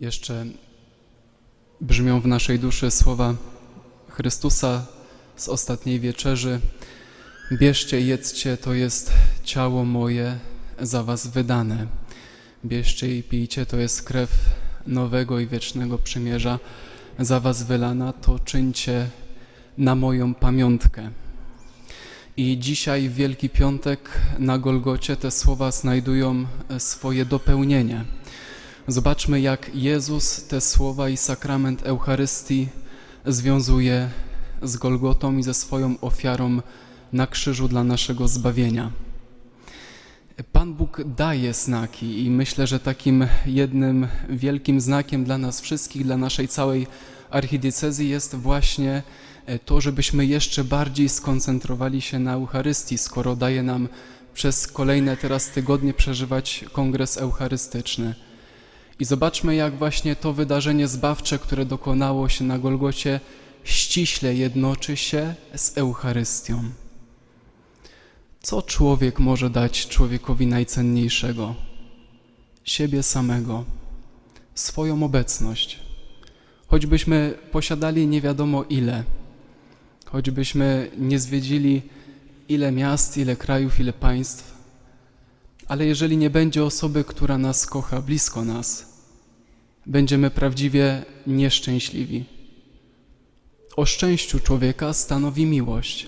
Jeszcze brzmią w naszej duszy słowa Chrystusa z ostatniej wieczerzy. Bierzcie, jedzcie, to jest ciało moje za was wydane. Bierzcie i pijcie, to jest krew nowego i wiecznego przymierza za was wylana, to czyńcie na moją pamiątkę. I dzisiaj w Wielki Piątek na Golgocie te słowa znajdują swoje dopełnienie. Zobaczmy, jak Jezus te słowa i sakrament Eucharystii związuje z Golgotą i ze swoją ofiarą na krzyżu dla naszego zbawienia. Pan Bóg daje znaki i myślę, że takim jednym wielkim znakiem dla nas wszystkich, dla naszej całej archidiecezji jest właśnie to, żebyśmy jeszcze bardziej skoncentrowali się na Eucharystii, skoro daje nam przez kolejne teraz tygodnie przeżywać kongres eucharystyczny. I zobaczmy, jak właśnie to wydarzenie zbawcze, które dokonało się na Golgocie, ściśle jednoczy się z Eucharystią. Co człowiek może dać człowiekowi najcenniejszego? Siebie samego, swoją obecność. Choćbyśmy posiadali nie wiadomo ile, choćbyśmy nie zwiedzili ile miast, ile krajów, ile państw, ale jeżeli nie będzie osoby, która nas kocha blisko nas, będziemy prawdziwie nieszczęśliwi. O szczęściu człowieka stanowi miłość.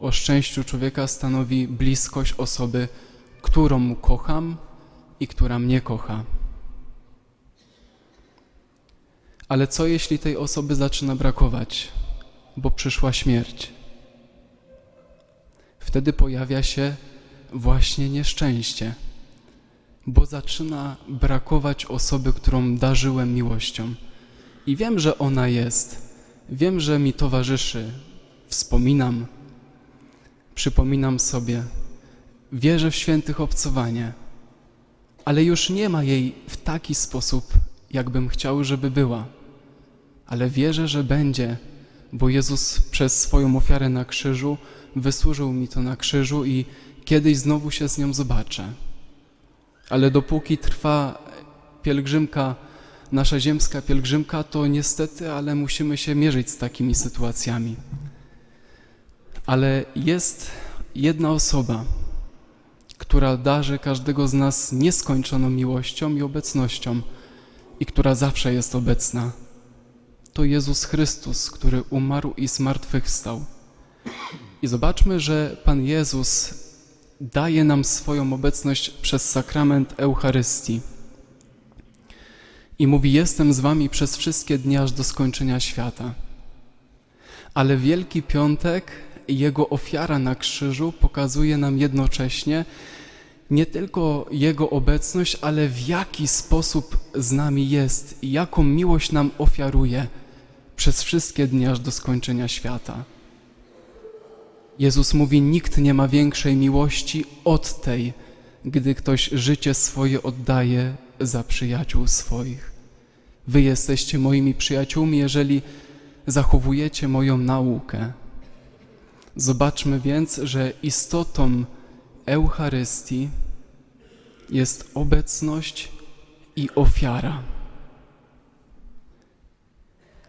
O szczęściu człowieka stanowi bliskość osoby, którą kocham i która mnie kocha. Ale co jeśli tej osoby zaczyna brakować, bo przyszła śmierć? Wtedy pojawia się właśnie nieszczęście, bo zaczyna brakować osoby, którą darzyłem miłością. I wiem, że ona jest, wiem, że mi towarzyszy, wspominam, przypominam sobie, wierzę w świętych obcowanie, ale już nie ma jej w taki sposób, jakbym chciał, żeby była. Ale wierzę, że będzie, bo Jezus przez swoją ofiarę na krzyżu wysłużył mi to na krzyżu i kiedyś znowu się z nią zobaczę. Ale dopóki trwa pielgrzymka, nasza ziemska pielgrzymka, to niestety, ale musimy się mierzyć z takimi sytuacjami. Ale jest jedna osoba, która darzy każdego z nas nieskończoną miłością i obecnością i która zawsze jest obecna. To Jezus Chrystus, który umarł i zmartwychwstał. I zobaczmy, że Pan Jezus daje nam swoją obecność przez sakrament Eucharystii. I mówi: Jestem z wami przez wszystkie dni aż do skończenia świata. Ale Wielki Piątek jego ofiara na krzyżu pokazuje nam jednocześnie nie tylko jego obecność, ale w jaki sposób z nami jest jaką miłość nam ofiaruje przez wszystkie dni aż do skończenia świata. Jezus mówi: Nikt nie ma większej miłości od tej, gdy ktoś życie swoje oddaje za przyjaciół swoich. Wy jesteście moimi przyjaciółmi, jeżeli zachowujecie moją naukę. Zobaczmy więc, że istotą Eucharystii jest obecność i ofiara.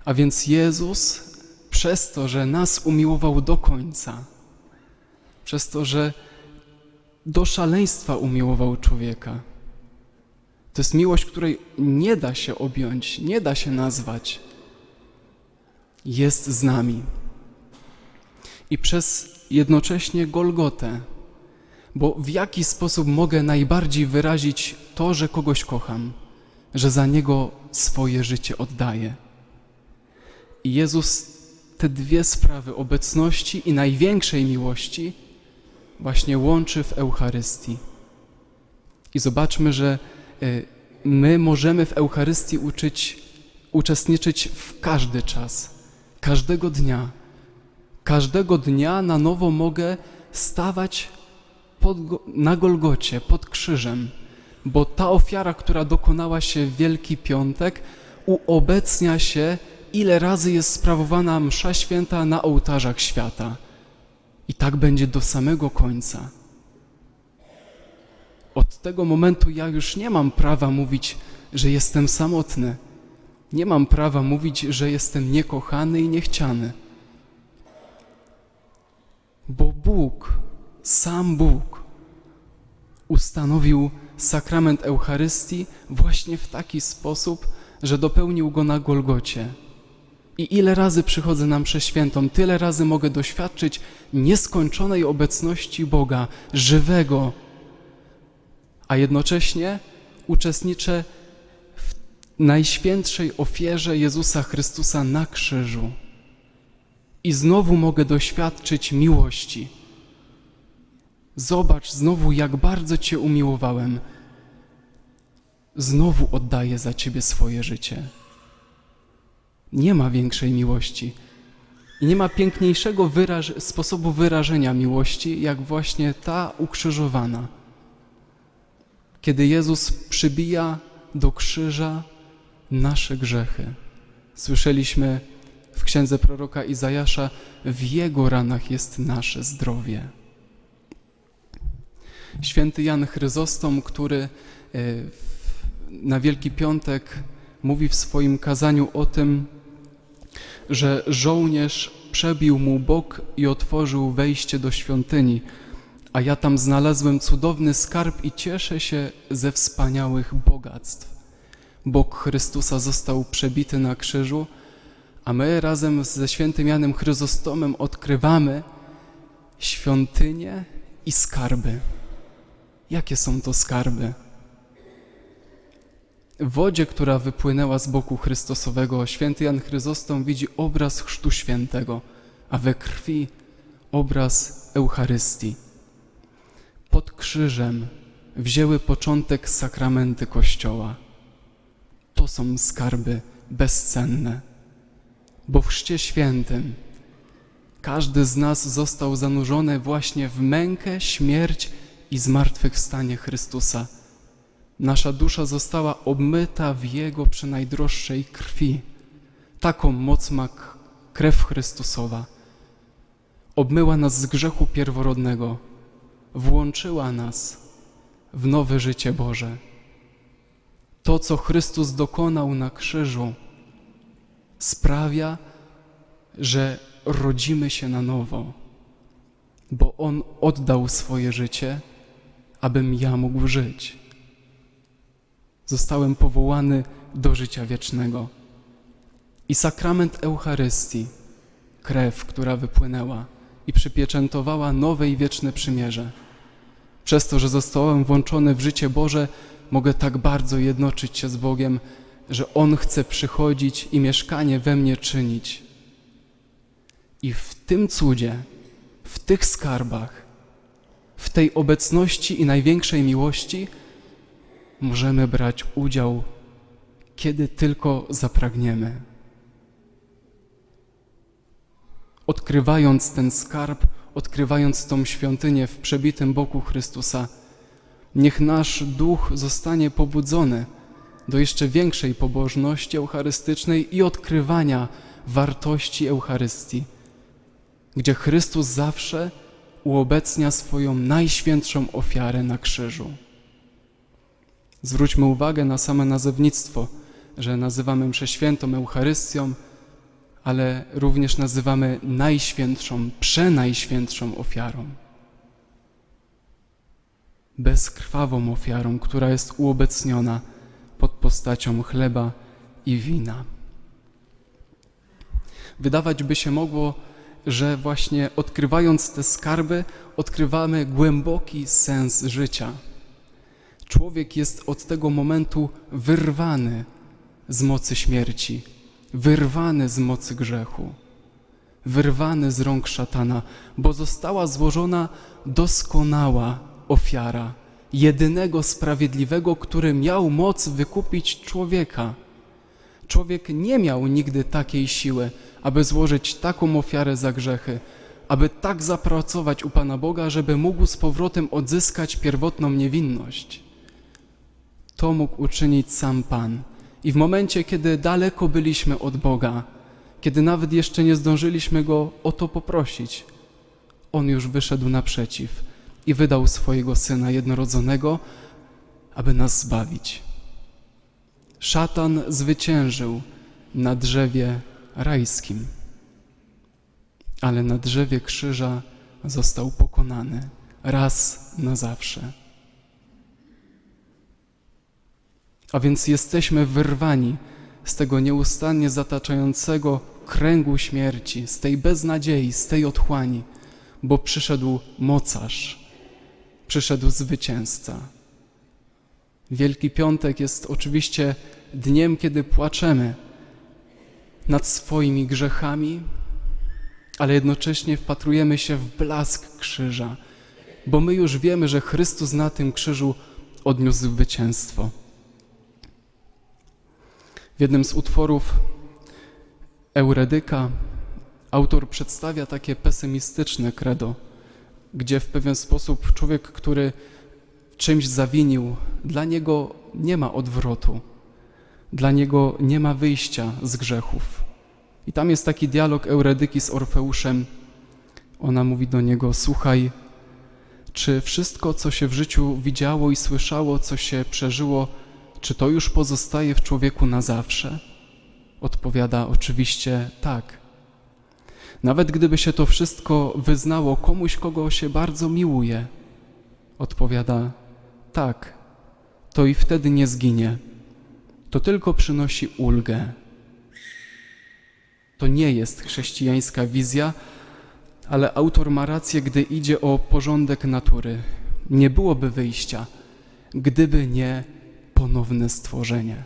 A więc Jezus, przez to, że nas umiłował do końca, przez to, że do szaleństwa umiłował człowieka, to jest miłość, której nie da się objąć, nie da się nazwać. Jest z nami. I przez jednocześnie Golgotę, bo w jaki sposób mogę najbardziej wyrazić to, że kogoś kocham, że za niego swoje życie oddaję. I Jezus te dwie sprawy obecności i największej miłości właśnie łączy w Eucharystii. I zobaczmy, że y, my możemy w Eucharystii uczyć, uczestniczyć w każdy czas, każdego dnia. Każdego dnia na nowo mogę stawać pod, na Golgocie, pod krzyżem, bo ta ofiara, która dokonała się w Wielki Piątek, uobecnia się, ile razy jest sprawowana msza święta na ołtarzach świata. I tak będzie do samego końca. Od tego momentu ja już nie mam prawa mówić, że jestem samotny. Nie mam prawa mówić, że jestem niekochany i niechciany. Bo Bóg, sam Bóg, ustanowił sakrament Eucharystii właśnie w taki sposób, że dopełnił go na Golgocie. I ile razy przychodzę na mszę świętą, tyle razy mogę doświadczyć nieskończonej obecności Boga, żywego, a jednocześnie uczestniczę w najświętszej ofierze Jezusa Chrystusa na krzyżu. I znowu mogę doświadczyć miłości. Zobacz znowu, jak bardzo Cię umiłowałem. Znowu oddaję za Ciebie swoje życie. Nie ma większej miłości. I nie ma piękniejszego wyraż sposobu wyrażenia miłości, jak właśnie ta ukrzyżowana. Kiedy Jezus przybija do krzyża nasze grzechy. Słyszeliśmy w księdze proroka Izajasza: W jego ranach jest nasze zdrowie. Święty Jan Chryzostom, który e, na Wielki Piątek mówi w swoim kazaniu o tym, że żołnierz przebił mu bok i otworzył wejście do świątyni, a ja tam znalazłem cudowny skarb i cieszę się ze wspaniałych bogactw. Bok Chrystusa został przebity na krzyżu, a my razem ze świętym Janem Chryzostomem odkrywamy świątynię i skarby. Jakie są to skarby? Wodzie, która wypłynęła z boku Chrystusowego, święty Jan Chryzostom widzi obraz Chrztu Świętego, a we krwi obraz Eucharystii. Pod krzyżem wzięły początek sakramenty Kościoła. To są skarby bezcenne, bo w Chrzcie Świętym każdy z nas został zanurzony właśnie w mękę, śmierć i zmartwychwstanie Chrystusa. Nasza dusza została obmyta w Jego przenajdroższej krwi. Taką moc ma krew Chrystusowa. Obmyła nas z grzechu pierworodnego, włączyła nas w nowe życie Boże. To, co Chrystus dokonał na krzyżu, sprawia, że rodzimy się na nowo, bo On oddał swoje życie, abym ja mógł żyć. Zostałem powołany do życia wiecznego. I sakrament Eucharystii, krew, która wypłynęła i przypieczętowała nowe i wieczne przymierze. Przez to, że zostałem włączony w życie Boże, mogę tak bardzo jednoczyć się z Bogiem, że On chce przychodzić i mieszkanie we mnie czynić. I w tym cudzie, w tych skarbach, w tej obecności i największej miłości możemy brać udział, kiedy tylko zapragniemy. Odkrywając ten skarb, odkrywając tą świątynię w przebitym boku Chrystusa, niech nasz duch zostanie pobudzony do jeszcze większej pobożności eucharystycznej i odkrywania wartości Eucharystii, gdzie Chrystus zawsze uobecnia swoją najświętszą ofiarę na krzyżu. Zwróćmy uwagę na same nazewnictwo, że nazywamy mszę świętą Eucharystią, ale również nazywamy najświętszą, przenajświętszą ofiarą. Bezkrwawą ofiarą, która jest uobecniona pod postacią chleba i wina. Wydawać by się mogło, że właśnie odkrywając te skarby, odkrywamy głęboki sens życia. Człowiek jest od tego momentu wyrwany z mocy śmierci, wyrwany z mocy grzechu, wyrwany z rąk szatana, bo została złożona doskonała ofiara jedynego sprawiedliwego, który miał moc wykupić człowieka. Człowiek nie miał nigdy takiej siły, aby złożyć taką ofiarę za grzechy, aby tak zapracować u Pana Boga, żeby mógł z powrotem odzyskać pierwotną niewinność. To mógł uczynić sam Pan. I w momencie, kiedy daleko byliśmy od Boga, kiedy nawet jeszcze nie zdążyliśmy Go o to poprosić, On już wyszedł naprzeciw i wydał swojego Syna jednorodzonego, aby nas zbawić. Szatan zwyciężył na drzewie rajskim, ale na drzewie krzyża został pokonany raz na zawsze. A więc jesteśmy wyrwani z tego nieustannie zataczającego kręgu śmierci, z tej beznadziei, z tej otchłani, bo przyszedł mocarz, przyszedł zwycięzca. Wielki Piątek jest oczywiście dniem, kiedy płaczemy nad swoimi grzechami, ale jednocześnie wpatrujemy się w blask krzyża, bo my już wiemy, że Chrystus na tym krzyżu odniósł zwycięstwo. W jednym z utworów Euredyka autor przedstawia takie pesymistyczne credo, gdzie w pewien sposób człowiek, który czymś zawinił, dla niego nie ma odwrotu, dla niego nie ma wyjścia z grzechów. I tam jest taki dialog Euredyki z Orfeuszem. Ona mówi do niego: Słuchaj, czy wszystko, co się w życiu widziało i słyszało, co się przeżyło, czy to już pozostaje w człowieku na zawsze? Odpowiada oczywiście tak. Nawet gdyby się to wszystko wyznało komuś, kogo się bardzo miłuje, odpowiada tak, to i wtedy nie zginie. To tylko przynosi ulgę. To nie jest chrześcijańska wizja, ale autor ma rację, gdy idzie o porządek natury. Nie byłoby wyjścia, gdyby nie ponowne stworzenie,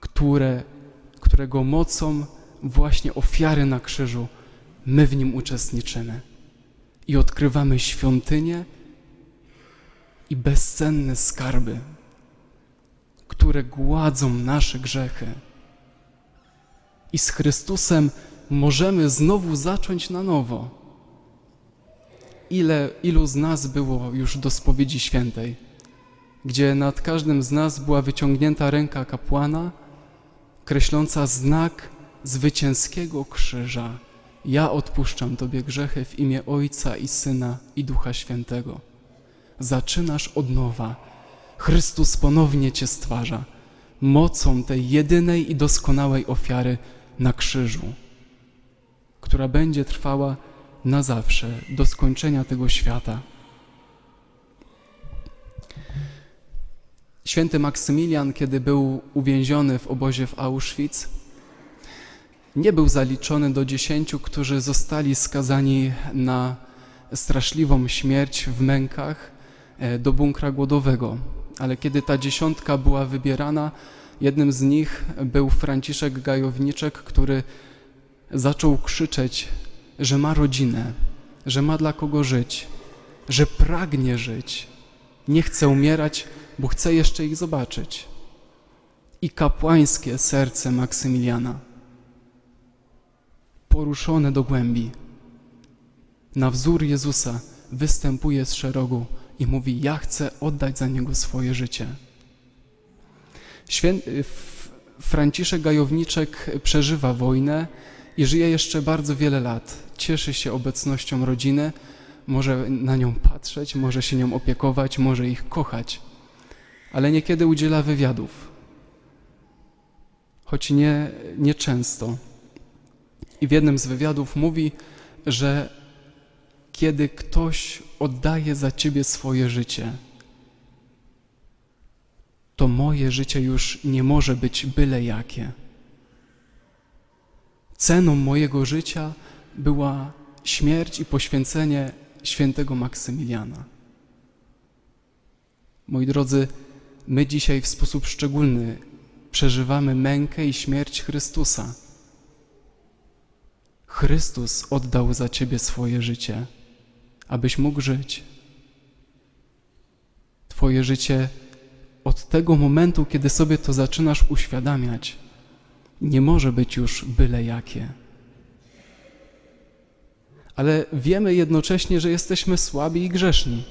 które, którego mocą właśnie ofiary na krzyżu my w nim uczestniczymy i odkrywamy świątynię i bezcenne skarby, które gładzą nasze grzechy. I z Chrystusem możemy znowu zacząć na nowo. Ile, ilu z nas było już do spowiedzi świętej? Gdzie nad każdym z nas była wyciągnięta ręka kapłana, kreśląca znak zwycięskiego krzyża. Ja odpuszczam Tobie grzechy w imię Ojca i Syna i Ducha Świętego. Zaczynasz od nowa. Chrystus ponownie Cię stwarza mocą tej jedynej i doskonałej ofiary na krzyżu, która będzie trwała na zawsze do skończenia tego świata. Święty Maksymilian, kiedy był uwięziony w obozie w Auschwitz, nie był zaliczony do dziesięciu, którzy zostali skazani na straszliwą śmierć w mękach e, do bunkra głodowego. Ale kiedy ta dziesiątka była wybierana, jednym z nich był Franciszek Gajowniczek, który zaczął krzyczeć, że ma rodzinę, że ma dla kogo żyć, że pragnie żyć, nie chce umierać, bo chce jeszcze ich zobaczyć. I kapłańskie serce Maksymiliana, poruszone do głębi, na wzór Jezusa występuje z szerogu i mówi: Ja chcę oddać za niego swoje życie. Franciszek Gajowniczek przeżywa wojnę i żyje jeszcze bardzo wiele lat. Cieszy się obecnością rodziny, może na nią patrzeć, może się nią opiekować, może ich kochać ale niekiedy udziela wywiadów, choć nie, nie często. I w jednym z wywiadów mówi, że kiedy ktoś oddaje za ciebie swoje życie, to moje życie już nie może być byle jakie. Ceną mojego życia była śmierć i poświęcenie świętego Maksymiliana. Moi drodzy, my dzisiaj w sposób szczególny przeżywamy mękę i śmierć Chrystusa. Chrystus oddał za Ciebie swoje życie, abyś mógł żyć. Twoje życie od tego momentu, kiedy sobie to zaczynasz uświadamiać, nie może być już byle jakie. Ale wiemy jednocześnie, że jesteśmy słabi i grzeszni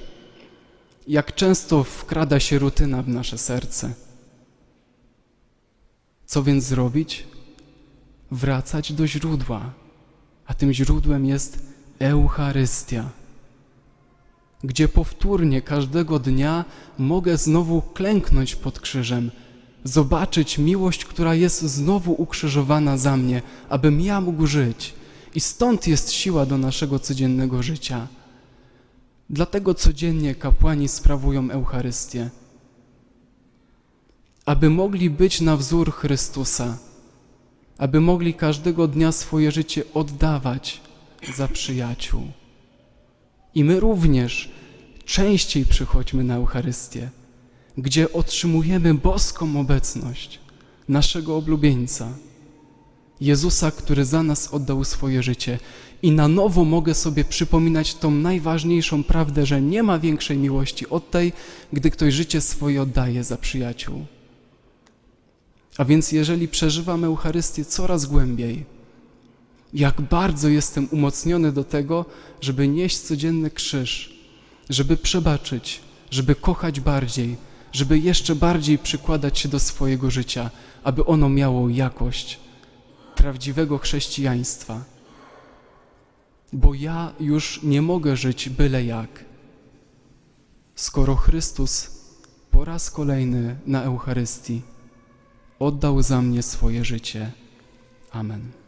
jak często wkrada się rutyna w nasze serce. Co więc zrobić? Wracać do źródła, a tym źródłem jest Eucharystia, gdzie powtórnie każdego dnia mogę znowu klęknąć pod krzyżem, zobaczyć miłość, która jest znowu ukrzyżowana za mnie, abym ja mógł żyć. I stąd jest siła do naszego codziennego życia. Dlatego codziennie kapłani sprawują Eucharystię, aby mogli być na wzór Chrystusa, aby mogli każdego dnia swoje życie oddawać za przyjaciół. I my również częściej przychodźmy na Eucharystię, gdzie otrzymujemy boską obecność naszego oblubieńca, Jezusa, który za nas oddał swoje życie. I na nowo mogę sobie przypominać tą najważniejszą prawdę, że nie ma większej miłości od tej, gdy ktoś życie swoje oddaje za przyjaciół. A więc jeżeli przeżywam Eucharystię coraz głębiej, jak bardzo jestem umocniony do tego, żeby nieść codzienny krzyż, żeby przebaczyć, żeby kochać bardziej, żeby jeszcze bardziej przykładać się do swojego życia, aby ono miało jakość prawdziwego chrześcijaństwa. Bo ja już nie mogę żyć byle jak, skoro Chrystus po raz kolejny na Eucharystii oddał za mnie swoje życie. Amen.